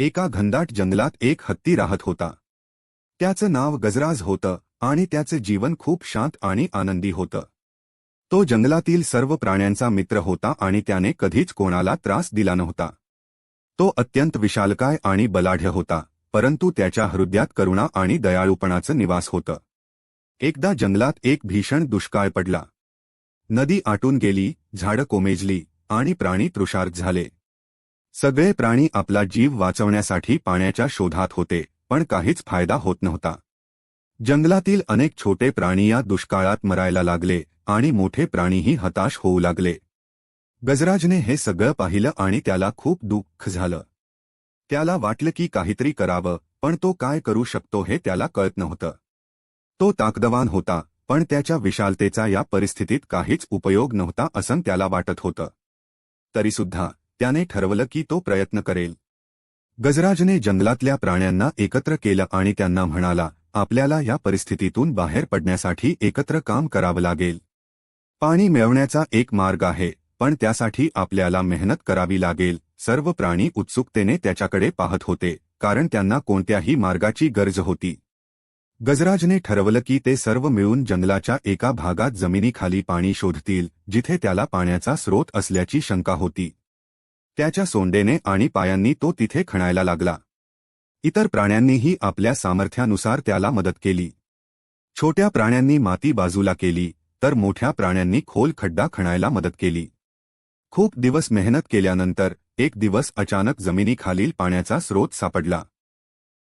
एका घनदाट जंगलात एक हत्ती राहत होता. त्याचं नाव गजराज होतं आणि त्याचं जीवन खूप शांत आणि आनंदी होतं. तो जंगलातील सर्व प्राण्यांचा मित्र होता आणि त्याने कधीच कोणाला त्रास दिला नव्हता. तो अत्यंत विशालकाय आणि बलाढ्य होता परंतु त्याच्या हृदयात करुणा आणि दयाळूपणाचं निवास होतं. एकदा जंगलात एक भीषण दुष्काळ पडला. नदी आटून गेली झाडं कोमेजली आणि प्राणी तृषार्थ झाले. सगळे प्राणी आपला जीव वाचवण्यासाठी पाण्याच्या शोधात होते पण काहीच फायदा होत नव्हता. जंगलातील अनेक छोटे प्राणी या दुष्काळात मरायला लागले आणि मोठे प्राणीही हताश होऊ लागले. गजराजने हे सगळं पाहिलं आणि त्याला खूप दुःख झालं. त्याला वाटलं की काहीतरी करावं पण तो काय करू शकतो हे त्याला कळत नव्हतं. तो ताकदवान होता पण त्याच्या विशालतेचा या परिस्थितीत काहीच उपयोग नव्हता असं त्याला वाटत होतं. तरीसुद्धा त्याने ठरवलं की तो प्रयत्न करेल. गजराजने जंगलातल्या प्राण्यांना एकत्र केलं आणि त्यांना म्हणाला आपल्याला या परिस्थितीतून बाहेर पडण्यासाठी एकत्र काम करावं लागेल. पाणी मिळवण्याचा एक मार्ग आहे पण त्यासाठी आपल्याला मेहनत करावी लागेल. सर्व प्राणी उत्सुकतेने त्याच्याकडे पाहत होते कारण त्यांना कोणत्याही मार्गाची गरज होती. गजराजने ठरवलं की ते सर्व मिळून जंगलाच्या एका भागात जमिनीखाली पाणी शोधतील जिथे त्याला पाण्याचा स्रोत असल्याची शंका होती. त्याच्या सोंडेने आणि पायांनी तो तिथे खणायला लागला. इतर प्राण्यांनीही आपल्या सामर्थ्यानुसार त्याला मदत केली. छोट्या प्राण्यांनी माती बाजूला केली तर मोठ्या प्राण्यांनी खोल खड्डा खणायला मदत केली. खूप दिवस मेहनत केल्यानंतर एक दिवस अचानक जमिनीखालील पाण्याचा स्रोत सापडला.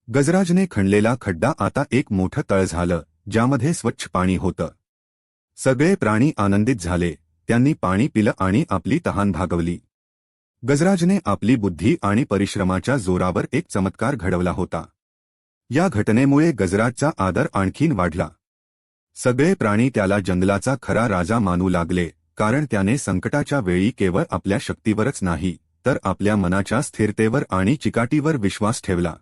गजराजने खणलेला खड्डा आता एक मोठं तळ झालं ज्यामध्ये स्वच्छ पाणी होतं. सगळे प्राणी आनंदित झाले त्यांनी पाणी पिलं आणि आपली तहान भागवली. गजराजने आपली बुद्धी आणि परिश्रमाच्या जोरावर एक चमत्कार घडवला होता. या घटनेमुळे गजराजचा आदर आणखीन वाढला. सगळे प्राणी त्याला जंगलाचा खरा राजा मानू लागले कारण त्याने संकटाच्या वेळी केवळ आपल्या शक्तीवरच नाही तर आपल्या मनाच्या स्थिरतेवर आणि चिकाटीवर विश्वास ठेवला.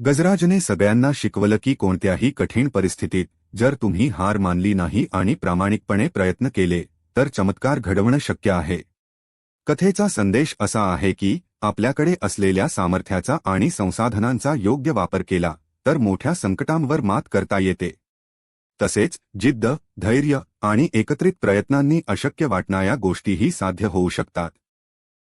गजराजने सगळ्यांना शिकवलं की कोणत्याही कठीण परिस्थितीत जर तुम्ही हार मानली नाही आणि प्रामाणिकपणे प्रयत्न केले तर चमत्कार घडवणं शक्य आहे. कथेचा संदेश असा आहे की आपल्याकडे असलेल्या सामर्थ्याचा आणि संसाधनांचा योग्य वापर केला तर मोठ्या संकटांवर मात करता येते. तसेच जिद्द धैर्य आणि एकत्रित प्रयत्नांनी अशक्य वाटणाऱ्या गोष्टीही साध्य होऊ शकतात.